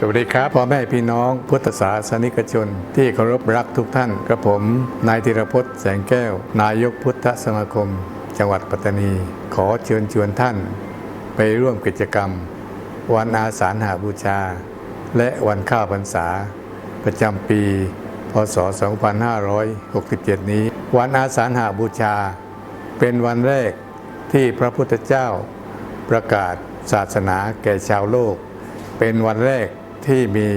สวัสดีครับพ่อแม่พี่น้องพุทธศาสนิกชน ที่เคารพรักทุกท่านกระผม นายธีรพจน์แสงแก้ว นายกพุทธสมาคม จังหวัดปัตตานี ขอเชิญชวนท่าน ไปร่วมกิจกรรม วันอาสาฬหาบูชา และวันข้าวพรรษา ประจำปี พศ 2567 นี้ วันอาสาฬหาบูชา เป็นวันแรกที่พระพุทธเจ้าประกาศศาสนาแก่ชาวโลก เป็นวันแรก ที่มี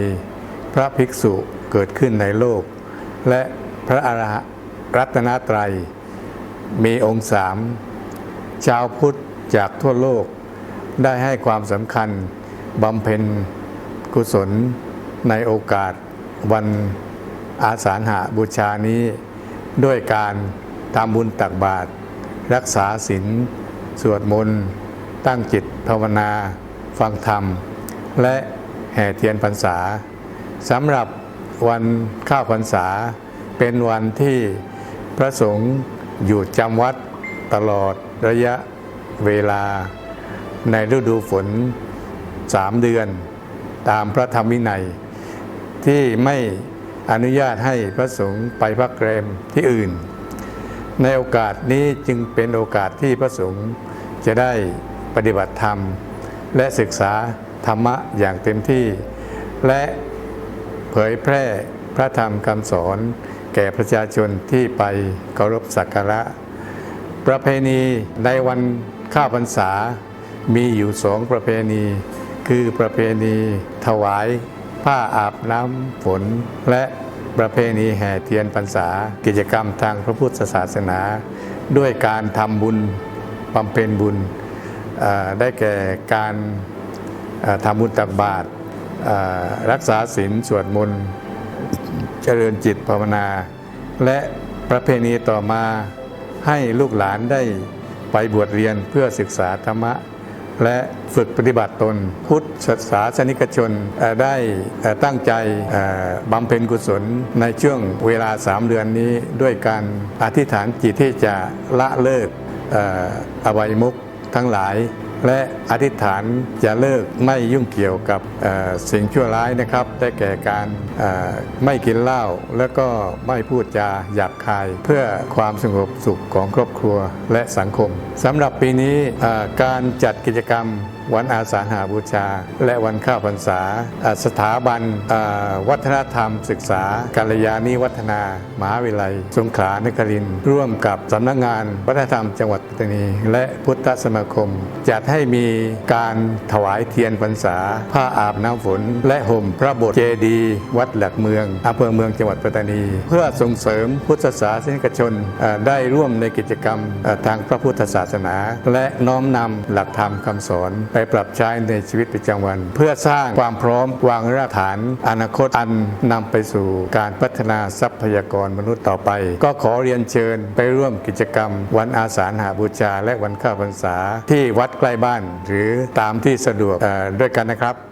พระภิกษุเกิดขึ้นในโลก และพระอรหัรัตนตรัย มีองค์สามชาวพุทธจากทั่วโลกได้ให้ความสำคัญบำเพ็ญกุศลในโอกาสวันอาสาฬหาบูชานี้ ด้วยการทำบุญตักบาตรรักษาศีลสวดมนต์ ตั้งจิตภาวนา ฟังธรรม และ แห่เทียนพรรษาสำหรับวันข้าวพรรษา เป็นวันที่พระสงฆ์อยู่จำวัดตลอดระยะเวลา ในฤดูฝนสามเดือน ตามพระธรรมวินัย ที่ไม่อนุญาตให้พระสงฆ์ไปพักแรมที่อื่น ในโอกาสนี้จึงเป็นโอกาสที่พระสงฆ์จะได้ปฏิบัติธรรม และศึกษา ธรรมะอย่างเต็มที่ และเผยแพร่พระธรรมคำสอน แก่ประชาชนที่ไปเคารพสักการะ ประเพณีในวันข้าวพรรษา มีอยู่สองประเพณี คือประเพณีถวาย ผ้าอาบน้ำฝน และประเพณีแห่เทียนพรรษา กิจกรรมทางพระพุทธศาสนา ด้วยการทำบุญบำเพ็ญบุญได้แก่การ ทำบุญตักบาตรรักษาศีลสวดมนต์เจริญจิตภาวนา และประเพณีต่อมาให้ลูกหลานได้ไปบวชเรียนเพื่อศึกษาธรรมะ และฝึกปฏิบัติตน พุทธศาสนิกชนได้ตั้งใจบำเพ็ญกุศลในช่วงเวลาสามเดือนนี้ด้วยการอธิษฐานจิตที่จะละเลิกอ่ออบายมุขทั้งหลาย และอธิษฐานจะเลิกไม่ยุ่งเกี่ยวกับสิ่งชั่วร้ายนะครับ ได้แก่การไม่กินเหล้าแล้วก็ไม่พูดจาหยาบคาย เพื่อความสงบสุขของครอบครัวและสังคมสำหรับปีนี้การจัดกิจกรรมวันอาสาหาบูชา และวันข้าวพรรษา สถาบันวัฒนธรรมศึกษากัลยาณิวัฒนา มหาวิทยาลัย สงขลานครินร่วมกับสำนักงานวัฒนธรรมจังหวัดปัตตานี และพุทธสมาคม จัดให้มีการถวายเทียนพรรษา ผ้าอาบน้ำฝน และห่มพระบทเจดีย์วัดหลักเมืองอำเภอเมืองจังหวัดปัตตานี เพื่อส่งเสริมพุทธศาสนิกชนได้ร่วมในกิจกรรมทางพระพุทธศาสนา และน้อมนำหลักธรรมคำสอนไปปรับใช้ในชีวิตประจำวัน เพื่อสร้างความพร้อมวางรากฐาน อนาคตอันนำไปสู่การพัฒนาทรัพยากรมนุษย์ต่อไป ก็ขอเรียนเชิญไปร่วมกิจกรรม วันอาสาฬหาบูชา และวันข้าวพรรษา ที่วัดใกล้บ้าน หรือตามที่สะดวกด้วยกันนะครับ